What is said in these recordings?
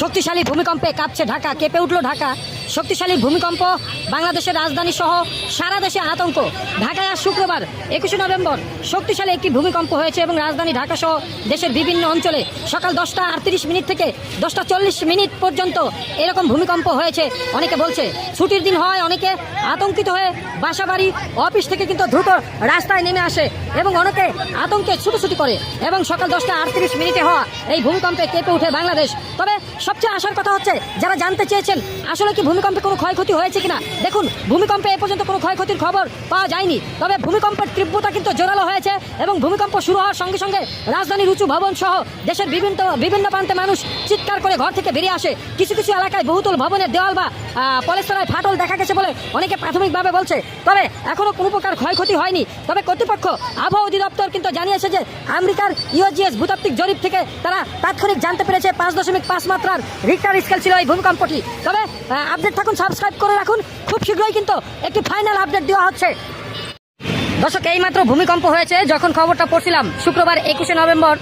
শক্তিশালী ভূমিকম্পে কাঁপছে ঢাকা কেঁপে উঠল ঢাকা। শক্তিশালী ভূমিকম্প, বাংলাদেশের রাজধানী সহ সারা দেশে আতঙ্ক। ঢাকায় আজ শুক্রবার, একুশে নভেম্বর, শক্তিশালী একটি ভূমিকম্প হয়েছে এবং রাজধানী ঢাকা সহ দেশের বিভিন্ন অঞ্চলে সকাল দশটা আটত্রিশ মিনিট থেকে দশটা চল্লিশ মিনিট পর্যন্ত এরকম ভূমিকম্প হয়েছে। অনেকে বলছে, ছুটির দিন হয় অনেকে আতঙ্কিত হয়ে বাসাবাড়ি, অফিস থেকে কিন্তু দ্রুত রাস্তায় নেমে আসে এবং অনেকে আতঙ্কে ছুটোছুটি করে এবং সকাল দশটা আটত্রিশ মিনিটে হওয়া এই ভূমিকম্পে কেঁপে উঠে বাংলাদেশ। তবে সবচেয়ে আসার কথা হচ্ছে, যারা জানতে চেয়েছেন, আসলে কি ভূমিকম্পে কোনো ক্ষয়ক্ষতি হয়েছে কিনা? দেখুন, ভূমিকম্পে এ পর্যন্ত কোনো ক্ষয়ক্ষতির খবর পাওয়া যায়নি। তবে ভূমিকম্পের তীব্রতা কিন্তু জোরালো হয়েছে এবং ভূমিকম্প শুরু হওয়ার সঙ্গে সঙ্গে রাজধানীর উঁচু ভবন সহ দেশের বিভিন্ন বিভিন্ন প্রান্তে মানুষ চিৎকার করে ঘর থেকে বেরিয়ে আসে। কিছু কিছু এলাকায় বহুতল ভবনের দেওয়াল বা পলেস্তরায় ফাটল দেখা গেছে বলে অনেকে প্রাথমিকভাবে বলছে। তবে এখনও কোনো প্রকার ক্ষয়ক্ষতি হয়নি। তবে কর্তৃপক্ষ, আবহাওয়া অধিদপ্তর কিন্তু জানিয়েছে যে আমেরিকার ইউজিএস ভূতাত্ত্বিক জরিপ থেকে তারা তাৎক্ষণিক জানতে পেরেছে পাঁচ দশমিক পাঁচ মাত্রার রিক্টার স্কেল ছিল এই ভূমিকম্পটি। তবে আপডেট থাকুন সাবস্ক্রাইব করে রাখুন। খুব শীঘ্রই কিন্তু একটি ফাইনাল আপডেট দেওয়া হচ্ছে। দর্শক, এইমাত্র ভূমিকম্প হয়েছে, যখন খবরটা পড়ছিলাম, শুক্রবার একুশে নভেম্বর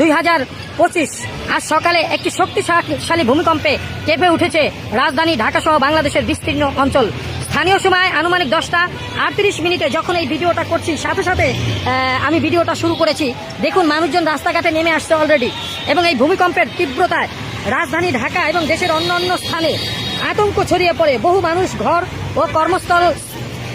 দুই হাজার পঁচিশ। আজ সকালে একটি শক্তিশালী ভূমিকম্পে কেঁপে উঠেছে রাজধানী ঢাকা সহ বাংলাদেশের বিস্তীর্ণ অঞ্চল। স্থানীয় সময় আনুমানিক দশটা আটত্রিশ মিনিটে যখন এই ভিডিওটা করছি, সাথে সাথে আমি ভিডিওটা শুরু করেছি। দেখুন, মানুষজন রাস্তাঘাটে নেমে আসছে অলরেডি এবং এই ভূমিকম্পের তীব্রতায় রাজধানী ঢাকা এবং দেশের অন্য অন্য স্থানে আতঙ্ক ছড়িয়ে পড়ে। বহু মানুষ ঘর ও কর্মস্থল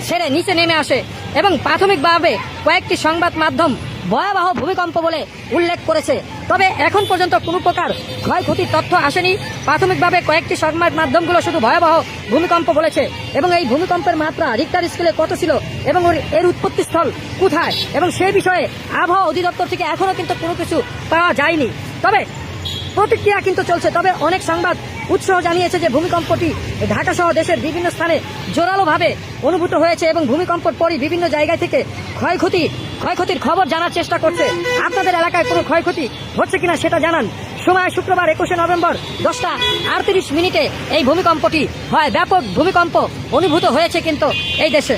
ছেড়ে নিচে নেমে আসে এবং প্রাথমিকভাবে কয়েকটি সংবাদ মাধ্যম ভয়াবহ ভূমিকম্প বলে উল্লেখ করেছে। তবে এখন পর্যন্ত কোনো প্রকার ক্ষয়ক্ষতির তথ্য আসেনি। প্রাথমিকভাবে কয়েকটি সংবাদ মাধ্যমগুলো শুধু ভয়াবহ ভূমিকম্প বলেছে এবং এই ভূমিকম্পের মাত্রা রিক্টার স্কেলে কত ছিল এবং এর উৎপত্তিস্থল কোথায় এবং সে বিষয়ে আবহাওয়া অধিদপ্তর থেকে এখনও কিন্তু কোনো কিছু পাওয়া যায়নি। তবে প্রতিক্রিয়া কিন্তু চলছে। তবে অনেক সংবাদ উৎসাহ জানিয়েছে যে ভূমিকম্পটি ঢাকা সহ দেশের বিভিন্ন স্থানে জোরালোভাবে অনুভূত হয়েছে এবং ভূমিকম্পর পরই বিভিন্ন জায়গা থেকে ক্ষয়ক্ষতি, ক্ষয়ক্ষতির খবর জানার চেষ্টা করছে। আপনাদের এলাকায় কোনো ক্ষয়ক্ষতি হচ্ছে কিনা সেটা জানান। সময় শুক্রবার একুশে নভেম্বর দশটা আটত্রিশ মিনিটে এই ভূমিকম্পটি হয়। ব্যাপক ভূমিকম্প অনুভূত হয়েছে কিন্তু এই দেশে।